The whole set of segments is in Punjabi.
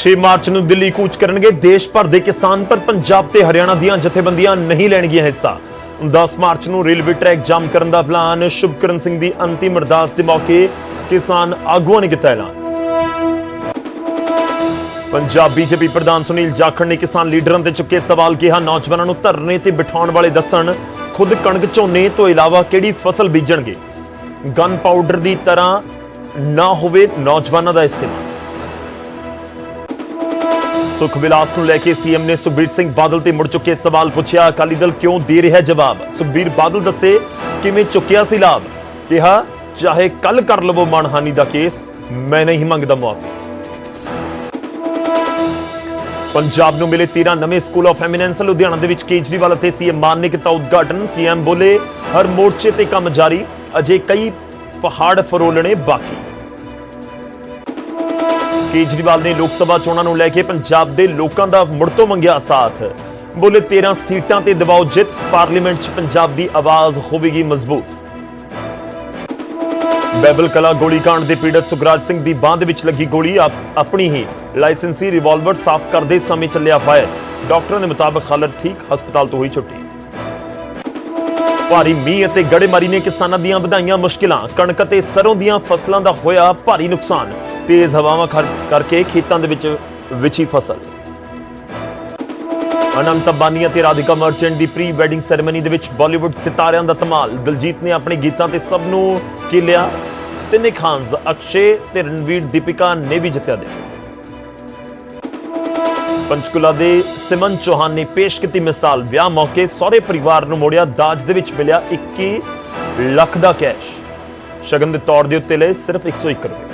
6 ਮਾਰਚ ਨੂੰ ਦਿੱਲੀ ਕੂਚ ਕਰਨਗੇ। ਦੇਸ਼ ਭਰ ਦੇ ਕਿਸਾਨ ਪਰ ਪੰਜਾਬ ਤੇ ਹਰਿਆਣਾ ਦੀਆਂ ਜਥੇਬੰਦੀਆਂ ਨਹੀਂ ਲੈਣਗੀਆਂ ਹਿੱਸਾ। 10 ਮਾਰਚ ਨੂੰ ਰੇਲਵੇ ਟਰੈਕ ਜਾਮ ਕਰਨ ਦਾ ਐਲਾਨ। ਸ਼ੁਭਕਰਨ ਸਿੰਘ ਦੀ ਅੰਤਿਮ ਅਰਦਾਸ ਦੇ ਮੌਕੇ ਕਿਸਾਨ ਆਗੂਆਂ ਨੇ ਕੀਤਾ ਐਲਾਨ। ਪੰਜਾਬ ਬੀਜੇਪੀ ਪ੍ਰਧਾਨ ਸੁਨੀਲ ਜਾਖੜ ਨੇ ਕਿਸਾਨ ਲੀਡਰਾਂ ਤੇ ਚੁੱਕੇ ਸਵਾਲ ਕਿਹਾ, ਨੌਜਵਾਨਾਂ ਨੂੰ ਧਰਨੇ ਤੇ ਬਿਠਾਉਣ ਵਾਲੇ ਦੱਸਣ, ਖੁਦ ਕਣਕ ਝੋਨੇ ਤੋਂ ਇਲਾਵਾ ਕਿਹੜੀ ਫਸਲ ਬੀਜਣਗੇ? ਗਨ ਪਾਊਡਰ ਦੀ ਤਰ੍ਹਾਂ ਨਾ ਹੋਵੇ ਨੌਜਵਾਨਾਂ ਦਾ ਇਸਤੇਮਾਲ। ਸੁਖ ਵਿਲਾਸ ਨੂੰ ਲੈ ਕੇ ਸੀਐਮ ਨੇ ਸੁਖਬੀਰ ਸਿੰਘ ਬਾਦਲ ਤੇ ਮੁੜ ਚੁੱਕੇ ਸਵਾਲ ਪੁੱਛਿਆ। ਅਕਾਲੀ ਦਲ ਕਿਉਂ ਦੇ ਰਿਹਾ ਜਵਾਬ? ਸੁਖਬੀਰ ਬਾਦਲ ਦੱਸੇ, ਕਿਵੇਂ ਚੁੱਕਿਆ ਸੀ ਲਾਭ? ਕਿਹਾ, ਚਾਹੇ ਕੱਲ ਕਰ ਲਵੋ ਮਾਨਹਾਨੀ ਦਾ ਕੇਸ, ਮੈਂ ਨਹੀਂ ਮੰਗਦਾ ਮੁਆਫੀ ਪੰਜਾਬ ਨੂੰ ਮਿਲੇ 13 ਨਵੇਂ ਸਕੂਲ ਆਫ ਐਮੀਨੈਂਸ ਲੁਧਿਆਣਾ ਦੇ ਵਿੱਚ ਕੇਜਰੀਵਾਲ ਅਤੇ ਸੀਐਮ ਮਾਨ ਨੇ ਕੀਤਾ ਉਦਘਾਟਨ। ਸੀਐਮ ਬੋਲੇ, ਹਰ ਮੋਰਚੇ ਤੇ ਕੰਮ ਜਾਰੀ, ਅਜੇ ਕਈ ਪਹਾੜ ਫਰੋਲਣੇ ਬਾਕੀ। ਕੇਜਰੀਵਾਲ ਨੇ ਲੋਕ ਸਭਾ ਚੋਣਾਂ ਨੂੰ ਲੈ ਕੇ ਪੰਜਾਬ ਦੇ ਲੋਕਾਂ ਦਾ ਮੁੜ ਤੋਂ ਮੰਗਿਆ ਸਾਥ। ਬੋਲੇ 13 ਸੀਟਾਂ ਤੇ ਦਬਾਓ ਜਿੱਤ, ਪਾਰਲੀਮੈਂਟ 'ਚ ਪੰਜਾਬ ਦੀ ਆਵਾਜ਼ ਹੋਵੇਗੀ ਮਜ਼ਬੂਤ। ਬੈਬਲ ਕਲਾ ਗੋਲੀकांड ਦੇ ਪੀੜਤ ਸੁਖਰਾਜ ਸਿੰਘ ਦੀ ਬਾਂਹ ਦੇ ਵਿੱਚ ਲੱਗੀ ਗੋਲੀ ਆਪਣੀ ਹੀ ਲਾਇਸੈਂਸੀ ਰਿਵਾਲਵਰ ਸਾਫ਼ ਕਰਦੇ ਸਮੇਂ ਚੱਲਿਆ ਫਾਇਰ। ਡਾਕਟਰਾਂ ਦੇ ਮੁਤਾਬਕ ਹਾਲਤ ਠੀਕ, ਹਸਪਤਾਲ ਤੋਂ ਹੋਈ ਛੁੱਟੀ। ਭਾਰੀ ਮੀਂਹ ਅਤੇ ਗੜੇਮਾਰੀ ਨੇ ਕਿਸਾਨਾਂ ਦੀਆਂ ਵਧਾਈਆਂ ਮੁਸ਼ਕਿਲਾਂ। ਕਣਕ ਅਤੇ ਸਰੋਂ ਦੀਆਂ ਫਸਲਾਂ ਦਾ ਹੋਇਆ ਭਾਰੀ ਨੁਕਸਾਨ। ਤੇਜ਼ ਹਵਾਵਾਂ ਖਰ- ਕਰਕੇ ਖੇਤਾਂ ਦੇ ਵਿੱਚ ਵਿਛੀ ਫਸਲ। ਅਨੰਤ ਅੰਬਾਨੀ ਅਤੇ ਰਾਧਿਕਾ ਮਰਚੈਂਟ ਦੀ ਪ੍ਰੀ ਵੈਡਿੰਗ ਸੈਰੇਮਨੀ ਦੇ ਵਿੱਚ ਬਾਲੀਵੁੱਡ ਸਿਤਾਰਿਆਂ ਦਾ ਧਮਾਲ। ਦਿਲਜੀਤ ਨੇ ਆਪਣੇ ਗੀਤਾਂ ਤੇ ਸਭ ਨੂੰ ਕੀਲਿਆ ਤਿੰਨੇ ਖਾਨਸ ਅਕਸ਼ੇ ਤੇ ਰਣਵੀਰ ਦੀਪਿਕਾ ਨੇ ਵੀ ਜਿੱਤਿਆ ਦੇ ਪੰਚਕੁਲਾ ਦੇ ਸਿਮਨ ਚੌਹਾਨ ਨੇ ਪੇਸ਼ ਕੀਤੀ ਮਿਸਾਲ। ਵਿਆਹ ਮੌਕੇ ਸਹੁਰੇ ਪਰਿਵਾਰ ਨੂੰ ਮੋੜਿਆ। ਦਾਜ ਦੇ ਵਿੱਚ ਮਿਲਿਆ 21 ਲੱਖ ਦਾ ਕੈਸ਼। ਸ਼ਗਨ ਦੇ ਤੌਰ ਦੇ ਉੱਤੇ ਲਏ ਸਿਰਫ 101 ਰੁਪਏ।